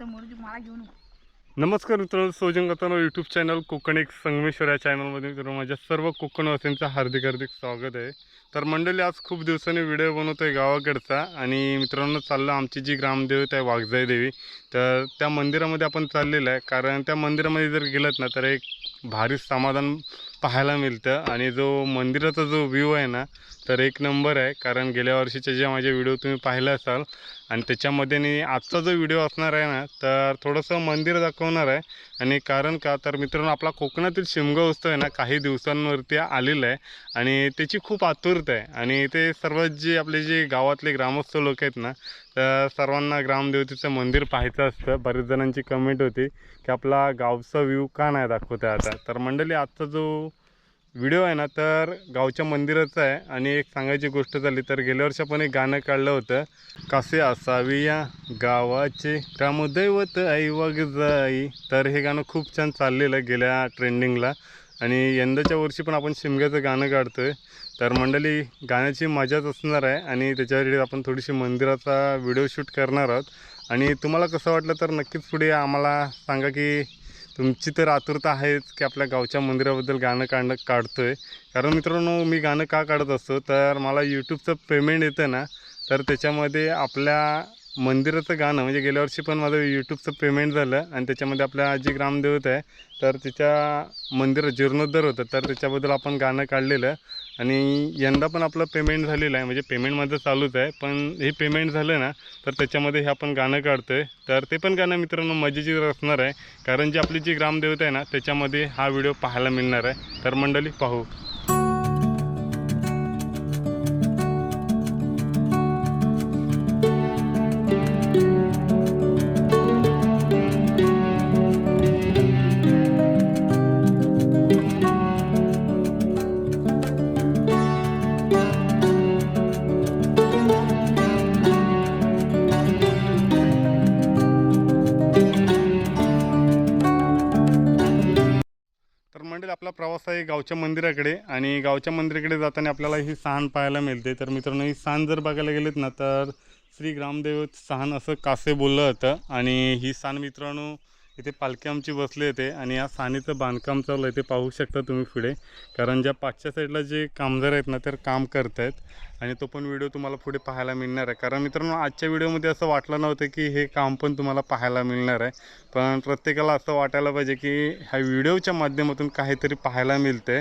तर मला घेऊन नमस्कार मित्रांनो सोजन यूट्यूब चॅनल कोकण एक संगमेश्वर या चॅनलमध्ये मित्रांनो माझ्या सर्व कोकणवासींचं हार्दिक हार्दिक स्वागत आहे. तर मंडळी आज खूप दिवसांनी व्हिडिओ बनवतो आहे गावाकडचा आणि मित्रांनो चाललं आमची जी ग्रामदेवता आहे वाघजाई देवी. तर त्या मंदिरामध्ये आपण चाललेलं आहे. कारण त्या मंदिरामध्ये जर गेलात ना तर एक भारी समाधान पाहायला मिळतं. आणि जो मंदिराचा जो व्ह्यू आहे ना तर एक नंबर आहे. कारण गेल्या वर्षीचे जे माझे व्हिडिओ तुम्ही पाहिले असाल आणि त्याच्यामध्ये आणि आजचा जो व्हिडिओ असणार आहे ना तर थोडंसं मंदिर दाखवणार आहे. आणि कारण का तर मित्रांनो आपला कोकणातील शिमगा उत्सव आहे ना काही दिवसांवरती आलेला आहे. आणि त्याची खूप आतुरता आहे. आणि ते सर्व जे आपले जे गावातले ग्रामस्थ लोक आहेत ना तर सर्वांना ग्रामदेवतेचं मंदिर पाहायचं असतं. बरेच जणांची कमेंट होती की आपला गावचा व्ह्यू का नाही दाखवत आहे आता? तर मंडळी आजचा जो व्हिडिओ आहे ना तर गावच्या मंदिराचा आहे. आणि एक सांगायची गोष्ट झाली तर गेल्या वर्षी आपण एक गाणं काढलं होतं. कसे असावी या गावाचे ग्रामदैवत आई जाई. तर हे गाणं खूप छान चाललेलं आहे गेल्या ट्रेंडिंगला आणि यंदाच्या वर्षी पण आपण शिमग्याचं गाणं काढतो आहे तर मंडळी गाण्याची मजाच असणार आहे. आणि त्याच्यावर आपण थोडीशी मंदिराचा व्हिडिओ शूट करणार आहोत. आणि तुम्हाला कसं वाटलं तर नक्कीच पुढे आम्हाला सांगा की तुमची तर आतुरता आहेच की आपल्या गावच्या मंदिराबद्दल गाणं काढणं काढतो आहे कारण मित्रांनो मी गाणं का काढत असतो? तर मला यूट्यूबचं पेमेंट येतं ना तर त्याच्यामध्ये आपल्या मंदिराचं गाणं म्हणजे गेल्या वर्षी पण माझं यूट्यूबचं पेमेंट झालं आणि त्याच्यामध्ये आपल्या जी ग्रामदेवत आहे. तर तिच्या मंदिर जीर्णोद्धार होतं. तर त्याच्याबद्दल आपण गाणं काढलेलं. आणि यंदा पण आपलं पेमेंट झालेलं आहे. म्हणजे पेमेंट माझं चालूच आहे. पण हे पेमेंट झालं ना तर त्याच्यामध्ये हे आपण गाणं काढतो आहे तर ते पण गाणं मित्रांनो मजेची असणार आहे. कारण जी आपली जी ग्रामदेवता आहे ना त्याच्यामध्ये हा व्हिडिओ पाहायला मिळणार आहे. तर मंडळी पाहू. आहे गावच्या मंदिराकडे आणि गावच्या मंदिराकडे जाताना आपल्याला ही सहान पाहायला मिळते. तर मित्रांनो ही सहान जर बघायला गेलेत ना तर श्री ग्रामदेव सहान असं कासे बोललं होतं आणि ही सहान मित्रांनो इथे पालखी आमची बसली येते आणि या सानीचं बांधकाम चालू आहे. ते पाहू शकता तुम्ही पुढे. कारण ज्या पाचच्या साईडला जे कामगार आहेत ना तर काम करत आहेत आणि तो पण व्हिडिओ तुम्हाला पुढे पाहायला मिळणार आहे. कारण मित्रांनो आजच्या व्हिडिओमध्ये असं वाटलं नव्हतं की हे काम पण तुम्हाला पाहायला मिळणार आहे. पण प्रत्येकाला असं वाटायला पाहिजे की ह्या व्हिडिओच्या माध्यमातून काहीतरी पाहायला मिळते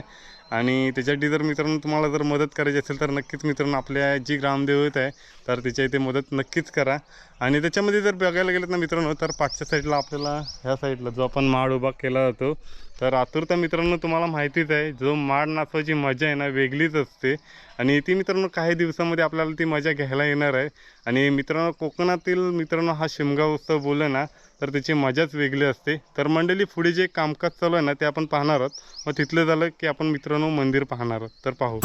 आणि त्याच्यासाठी जर मित्रांनो तुम्हाला जर मदत करायची असेल तर नक्कीच मित्रांनो आपल्या जी ग्रामदेवत आहे तर त्याच्या इथे मदत नक्कीच करा. आणि त्याच्यामध्ये जर बघायला गेलं ना मित्रांनो तर पाचच्या साईडला आपल्याला ह्या साईडला जो आपण माळ उभा केला जातो तर आतुरता मित्रांनो तुम्हाला माहितीच आहे जो माड नाचवायची मजा आहे ना वेगळीच असते. आणि ती मित्रांनो काही दिवसामध्ये आपल्याला ती मजा घ्यायला येणार आहे. आणि मित्रांनो कोकणातील मित्रांनो हा शिमगा उत्सव बोलला ना तर त्याची मजाच वेगळी असते. तर मंडळी पुढे जे कामकाज चालू आहे ना ते आपण पाहणार आहोत. मग तिथलं झालं की आपण मित्रांनो मंदिर पाहणार आहोत. तर पाहू.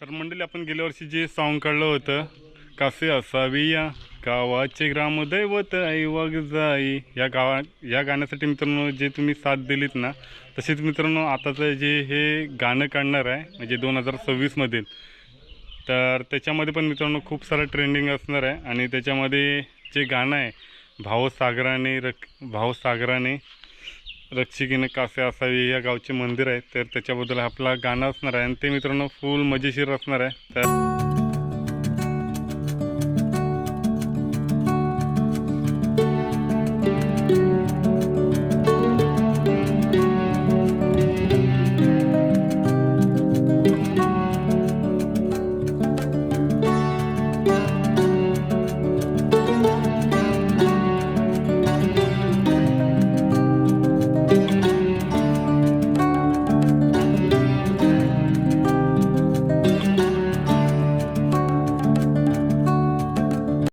तर मंडळी आपण गेल्या वर्षी जे सॉन्ग काढलं होतं कसे असावी या गावाचे ग्रामदैवत आई वाघ जाई. या गावा या गाण्यासाठी मित्रांनो जे तुम्ही साथ दिलीत ना तसेच मित्रांनो आताचं जे हे गाणं काढणार आहे म्हणजे दोन हजार सव्वीसमधील तर त्याच्यामध्ये पण मित्रांनो खूप सारं ट्रेंडिंग असणार आहे. आणि त्याच्यामध्ये जे गाणं आहे भावसागराने रक भावसागराने रक्षिकीने कासे असावी या गावचे मंदिर आहे तर त्याच्याबद्दल आपला गाणं असणार आहे आणि ते मित्रांनो फुल मजेशीर असणार आहे. तर